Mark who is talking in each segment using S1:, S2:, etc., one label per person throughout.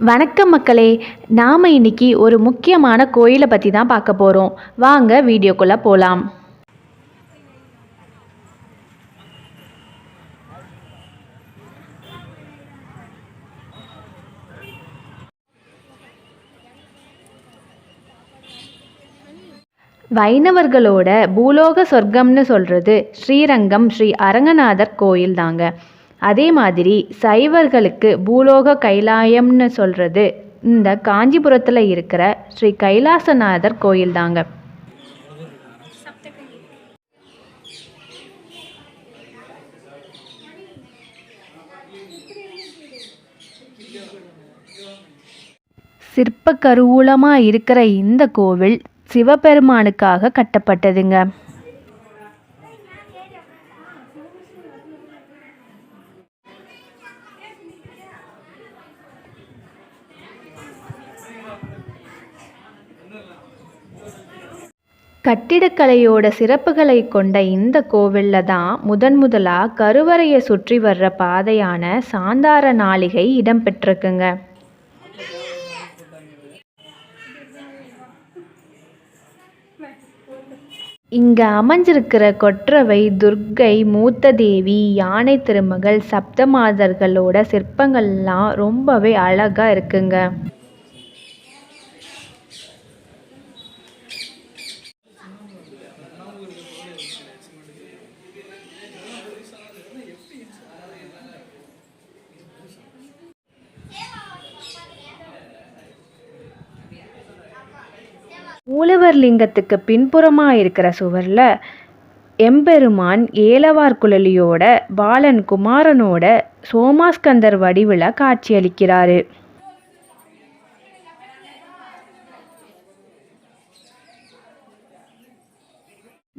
S1: வணக்கம் மக்களே நாம் இன்னைக்கு ஒரு முக்கியமான கோயிலை பற்றி தான் பார்க்க போகிறோம் வாங்க வீடியோக்குள்ளே போகலாம் வைணவர்களோட பூலோக சொர்க்கம்னு சொல்கிறது ஸ்ரீரங்கம் ஸ்ரீ அரங்கநாதர் கோயில் தாங்க அதே மாதிரி சைவர்களுக்கு பூலோக கைலாயம்னு சொல்கிறது இந்த காஞ்சிபுரத்தில் இருக்கிற ஸ்ரீ கைலாசநாதர் கோயில் தாங்க. சிற்ப கருவூலமாக இருக்கிற இந்த கோவில் சிவபெருமானுக்காக கட்டப்பட்டதுங்க. கட்டிடக்கலையோட சிறப்புகளை கொண்ட இந்த கோவிலில் தான் முதன் முதலாக கருவறையை சுற்றி வர்ற பாதையான சாந்தார நாளிகை இடம்பெற்றிருக்குங்க இங்கே அமைஞ்சிருக்கிற கொற்றவை துர்க்கை மூத்த தேவி யானை திருமகள் சப்தமாதர்களோட சிற்பங்கள்லாம் ரொம்பவே அழகாக இருக்குங்க. மூலவர் லிங்கத்துக்கு பின்புறமாக இருக்கிற சுவரில் எம்பெருமான் ஏலவார் குழலியோட பாலன் குமாரனோட சோமாஸ்கந்தர் வடிவில் காட்சியளிக்கிறாரு.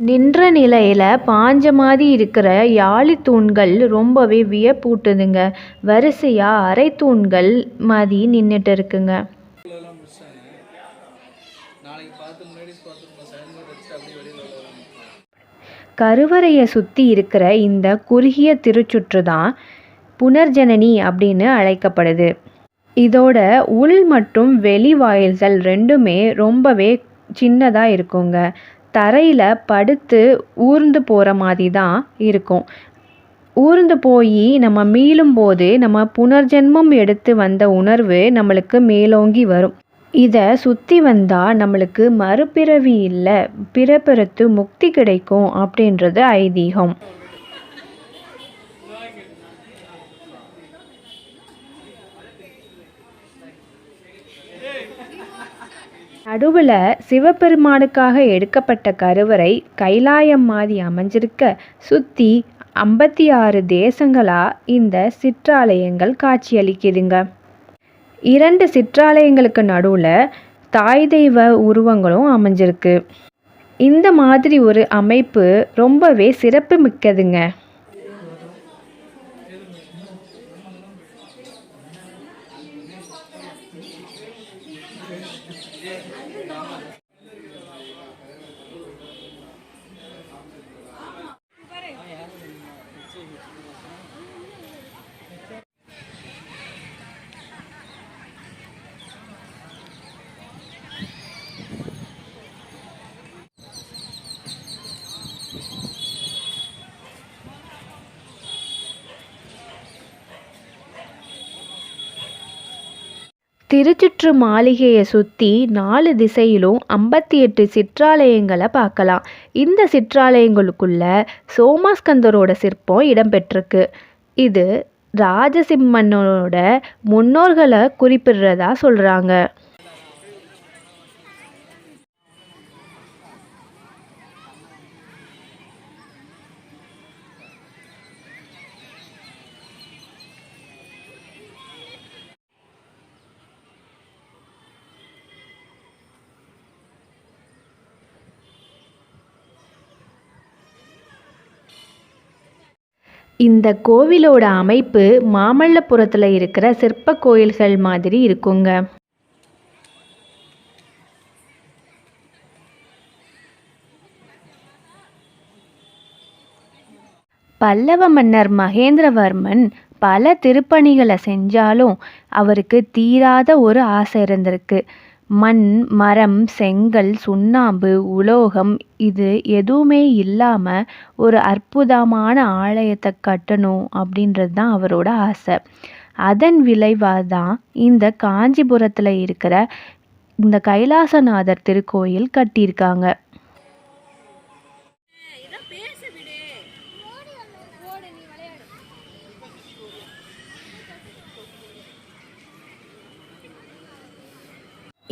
S1: நின்ற நிலையில் பாஞ்ச மாதிரி இருக்கிற யாழி தூண்கள் ரொம்பவே வியப்பூட்டுதுங்க. வரிசையாக அரை தூண்கள் மாதிரி நின்றுட்டு இருக்குங்க. கருவறையை சுற்றி இருக்கிற இந்த குறுகிய திருச்சுற்று தான் புனர்ஜனனி அப்படின்னு அழைக்கப்படுது. இதோட உள் மற்றும் வெளி வாயில்கள் ரெண்டுமே ரொம்பவே சின்னதாக இருக்குங்க. தரையில் படுத்து ஊர்ந்து போகிற மாதிரி தான் இருக்கும். ஊர்ந்து போய் நம்ம மீளும் போது நம்ம புனர்ஜென்மம் எடுத்து வந்த உணர்வு நம்மளுக்கு மேலோங்கி வரும். இதை சுற்றி வந்தால் நம்மளுக்கு மறுபிறவி இல்லை பிறப்பிறத்து முக்தி கிடைக்கும் அப்படின்றது ஐதீகம். நடுவில் சிவபெருமானுக்காக எடுக்கப்பட்ட கருவறை கைலாயம் மாதிரி அமைஞ்சிருக்க சுற்றி ஐம்பத்தி ஆறு தேசங்களாக இந்த சிற்றாலயங்கள் காட்சியளிக்குதுங்க. இரண்டு சிற்றாலயங்களுக்கு நடுவில் தாய் தெய்வ உருவங்களும் அமைஞ்சிருக்கு. இந்த மாதிரி ஒரு அமைப்பு ரொம்பவே சிறப்பு மிக்கதுங்க திருச்சுற்று மாளிகையை சுற்றி நாலு திசையிலும் ஐம்பத்தி எட்டு சிற்றாலயங்களை பார்க்கலாம். இந்த சிற்றாலயங்களுக்குள்ள சோமாஸ்கந்தரோட சிற்பம் இடம்பெற்றிருக்கு. இது ராஜசிம்மனோட முன்னோர்களை குறிப்பிடுறதா சொல்கிறாங்க இந்த கோவிலோட அமைப்பு மாமல்லபுரத்தில் இருக்கிற சிற்ப கோயில்கள் மாதிரி இருக்குங்க. பல்லவ மன்னர் மகேந்திரவர்மன் பல திருப்பணிகளை செஞ்சாலும் அவருக்கு தீராத ஒரு ஆசை இருந்திருக்கு. மண் மரம் செங்கல் சுண்ணாம்பு உலோகம் இது எதுவுமே இல்லாமல் ஒரு அற்புதமான ஆலயத்தை கட்டணும் அப்படின்றது தான் அவரோட ஆசை. அதன் விளைவாக தான் இந்த காஞ்சிபுரத்தில் இருக்கிற இந்த கைலாசநாதர் திருக்கோயில் கட்டியிருக்காங்க.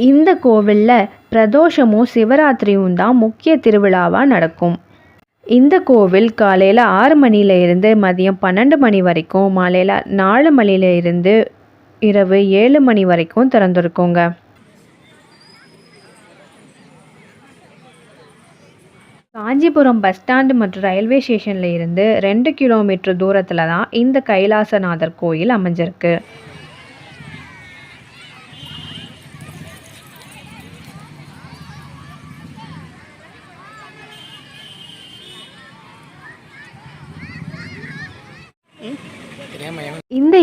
S1: இந்த கோவிலில் பிரதோஷமும் சிவராத்திரியும் தான் முக்கிய திருவிழாவாக நடக்கும். இந்த கோவில் காலையில் ஆறு மணியில இருந்து மதியம் பன்னெண்டு மணி வரைக்கும் மாலையில் நாலு மணியிலிருந்து இரவு ஏழு மணி வரைக்கும் திறந்துருக்கோங்க. காஞ்சிபுரம் பஸ் ஸ்டாண்டு மற்றும் ரயில்வே ஸ்டேஷனில் இருந்து ரெண்டு கிலோமீட்டர் தூரத்தில் தான் இந்த கைலாசநாதர் கோயில் அமைஞ்சிருக்கு.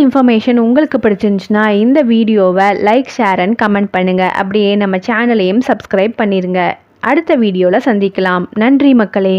S1: இன்ஃபர்மேஷன் உங்களுக்கு பிடிச்சிருந்துச்சுன்னா இந்த வீடியோவை லைக் ஷேர் அண்ட் கமெண்ட் பண்ணுங்கள் அப்படியே நம்ம சேனலையும் சப்ஸ்கிரைப் பண்ணிடுங்க அடுத்த வீடியோவில் சந்திக்கலாம். நன்றி மக்களே.